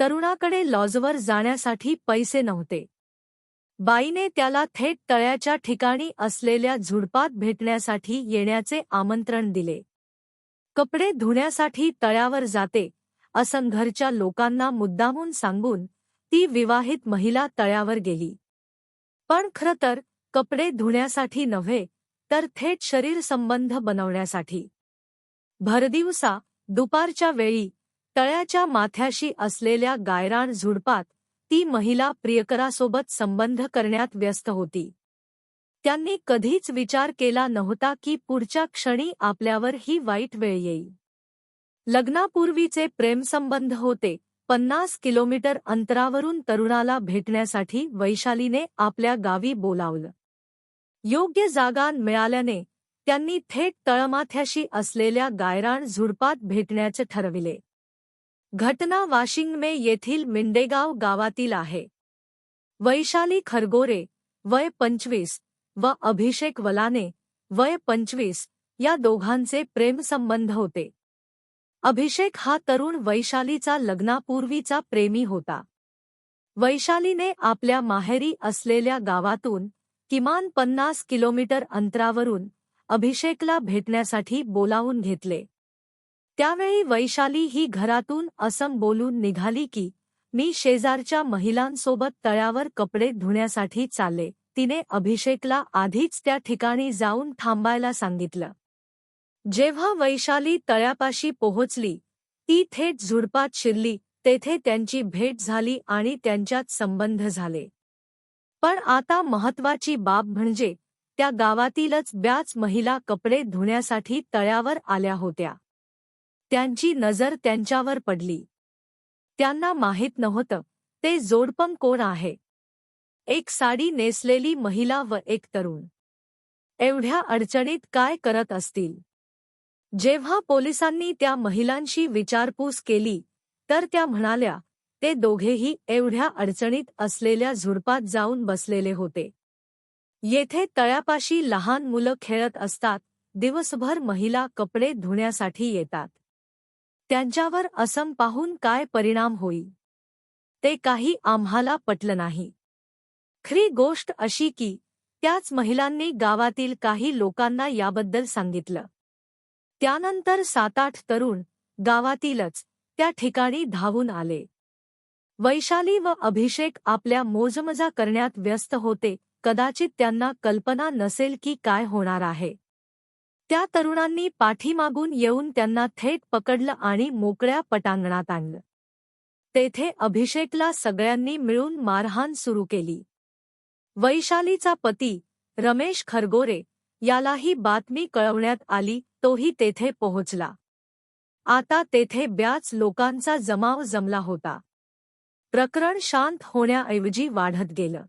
तरुणाकडे लॉजवर जाण्यासाठी पैसे नव्हते. बाईने त्याला थेट तळ्याच्या ठिकाणी असलेल्या झुडपात भेटण्यासाठी येण्याचे आमंत्रण दिले. कपडे धुण्यासाठी तळ्यावर जाते असं घरच्या लोकांना मुद्दामून सांगून ती विवाहित महिला तळ्यावर गेली. पण खरं तर कपडे धुण्यासाठी नव्हे तर थेट शरीर संबंध बनवण्यासाठी. भरदिवसा दुपारच्या वेळी तळ्याच्या माथ्याशी असलेल्या गायरान झुडपात ती महिला प्रियकरासोबत संबंध करण्यात व्यस्त होती. त्यांनी कधीच विचार केला नव्हता की पुढच्या क्षणी आपल्यावर ही वाईट वेळ येईल. लग्नापूर्वीचे प्रेमसंबंध होते. पन्नास किलोमीटर अंतरावरून तरुणाला भेटण्यासाठी वैशालीने आपल्या गावी बोलावलं. योग्य जागा मिळाल्याने त्यांनी थेट तळमाथ्याशी असलेल्या गायरान झुडपात भेटण्याचे ठरविले. घटना वाशिंगमे येथील मिंडेगाव गावातील आहे. वैशाली खरगोरे वय पंचवीस व अभिषेक वलाने वय पंचवीस या दोघांचे प्रेमसंबंध होते. अभिषेक हा तरुण वैशालीचा लग्नापूर्वीचा प्रेमी होता. वैशालीने आपल्या माहेरी असलेल्या गावातून किमान पन्नास किलोमीटर अंतरावरून अभिषेकला भेटण्यासाठी बोलावून घेतले. त्यावेळी वैशाली ही घरातून असं बोलून निघाली की मी शेजारच्या महिलांसोबत तळ्यावर कपडे धुण्यासाठी चालले. तिने अभिषेकला आधीच त्या ठिकाणी जाऊन थांबायला सांगितलं. जेव्हा वैशाली तळ्यापाशी पोहोचली ती थेट झुडपात शिरली. तेथे त्यांची भेट झाली आणि त्यांच्यात संबंध झाले. पण आता महत्वाची बाब म्हणजे त्या गावातीलच ब्याच महिला कपडे धुण्यासाठी तळ्यावर आल्या होत्या. त्यांची नजर त्यांच्यावर पडली. त्यांना माहीत नव्हतं ते जोडपं कोण आहे? एक साडी नेसलेली महिला व एक तरुण. एवढ्या अडचणीत काय करत असतील? जेव्हा पोलिसांनी त्या महिलांशी विचारपूस केली तर त्या म्हणाल्या ते दोघेही एवढ्या अडचणीत असलेल्या झुडपात जाऊन बसलेले होते. येथे तळ्यापाशी लहान मुलं खेळत असतात दिवसभर महिला कपडे धुण्यासाठी येतात. त्यांच्यावर असम पाहून काय परिणाम होई ते काही आम्हाला पटलं नाही. खरी गोष्ट अशी की त्याच महिलांनी गावातील काही लोकांना याबद्दल सांगितलं. त्यानंतर सात आठ तरुण गावातीलच त्या ठिकाणी धावून आले. वैशाली व अभिषेक आपल्या मोजमजा करण्यात व्यस्त होते कदाचित त्यांना कल्पना नसेल की काय होणार आहे. त्या तरुणांनी पाठीमागून येऊन त्यांना थेट पकडलं आणि मोकळ्या पटांगणात आणलं. तेथे अभिषेकला सगळ्यांनी मिळून मारहाण सुरू केली. वैशालीचा पती रमेश खरगोरे यालाही बातमी कळवण्यात आली तोही तेथे पोहोचला. आता तेथे ब्याच लोकांचा जमाव जमला होता. प्रकरण शांत होण्याऐवजी वाढत गेलं.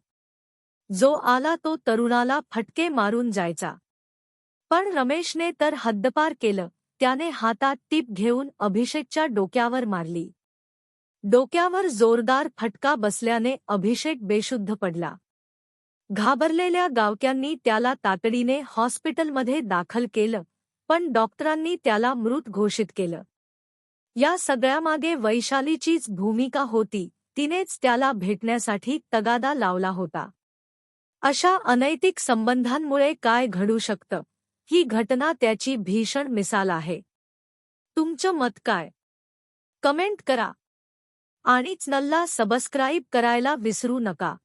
जो आला तो तरुणाला फटके मारून जायचा. पण रमेशने तर हद्दपार केलं. त्याने हातात टीप घेऊन अभिषेकच्या डोक्यावर मारली. डोक्यावर जोरदार फटका बसल्याने अभिषेक बेशुद्ध पडला. घाबरलेल्या गावक्यांनी त्याला तातडीने हॉस्पिटलमध्ये दाखल केलं पण डॉक्टरांनी त्याला मृत घोषित केलं. या सगळ्यामागे वैशालीचीच भूमिका होती तिनेच त्याला भेटण्यासाठी तगादा लावला होता. अशा अनैतिक संबंधांमुळे काय घडू शकतं? ही घटना त्याची भीषण मिसाल आहे. तुमचं मत काय? कमेंट करा. आणि चॅनलला सबस्क्राईब करायला विसरू नका.